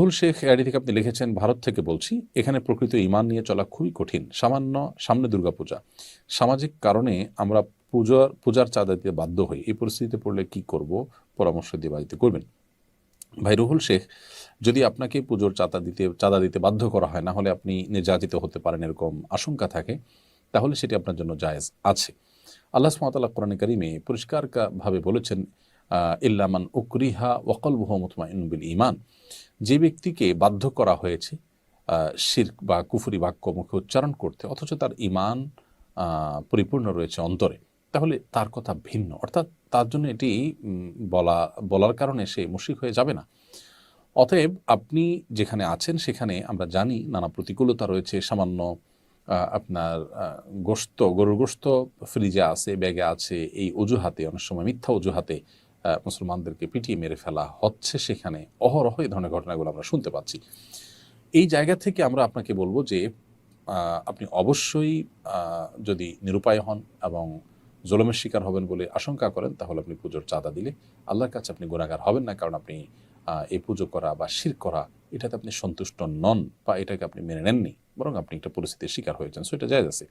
রাহুল শেখ এআডি থেকে আপনি লিখেছেন, ভারত থেকে বলছি, এখানে প্রকৃত ইমান নিয়ে চলা খুবই কঠিন, সামান্য সামনে দুর্গাপূজা সামাজিক কারণে আমরা পূজার পূজার চাঁদা দিতে বাধ্য হই। এই পরিস্থিতিতে পড়লে কি করব? পরামর্শ দিয়ে বাড়িতে করবেন। ভাই রুহুল শেখ, যদি আপনাকে পুজোর চাঁদা দিতে চাঁদা দিতে বাধ্য করা হয়, না হলে আপনি নির্যাতিত হতে পারেন এরকম আশঙ্কা থাকে, তাহলে সেটি আপনার জন্য জায়েজ আছে। আল্লাহ সুমাতাল্লাহ কোরআন করিমে পরিষ্কার কা- বলেছেন ইল্লামান উকরিহা ওয়াকল মুতমা বিল ইমান যে ব্যক্তিকে বাধ্য করা হয়েছে শির্ক বা কুফুরি বাক্য মুখে উচ্চারণ করতে, অথচ তার ইমান পরিপূর্ণ রয়েছে অন্তরে, তাহলে তার কথা ভিন্ন। অর্থাৎ তার জন্য এটি বলা, বলার কারণে সে মুশিক হয়ে যাবে না। অতএব আপনি যেখানে আছেন, সেখানে আমরা জানি নানা প্রতিকূলতা রয়েছে। সামান্য আপনার গোস্ত গরুর গোস্ত ফ্রিজে আছে, ব্যাগে আছে, এই অজুহাতে, অনেক সময় মিথ্যা অজুহাতে মুসলমানদেরকে পিটিয়ে মেরে ফেলা হচ্ছে সেখানে। অহরহ এই ধরনের ঘটনাগুলো আমরা শুনতে পাচ্ছি। এই জায়গা থেকে আমরা আপনাকে বলব যে আপনি অবশ্যই যদি নিরুপায় হন এবং জলমের শিকার হবেন বলে আশঙ্কা করেন, তাহলে আপনি পুজোর চাঁদা দিলে আল্লাহর কাছে আপনি গোনাগার হবেন না, কারণ আপনি এই পুজো করা বা শির করা, এটাতে আপনি সন্তুষ্ট নন বা এটাকে আপনি মেনে নেননি, বরং আপনি একটা পরিস্থিতির শিকার হয়েছেন। সো এটা জায়জ আছে।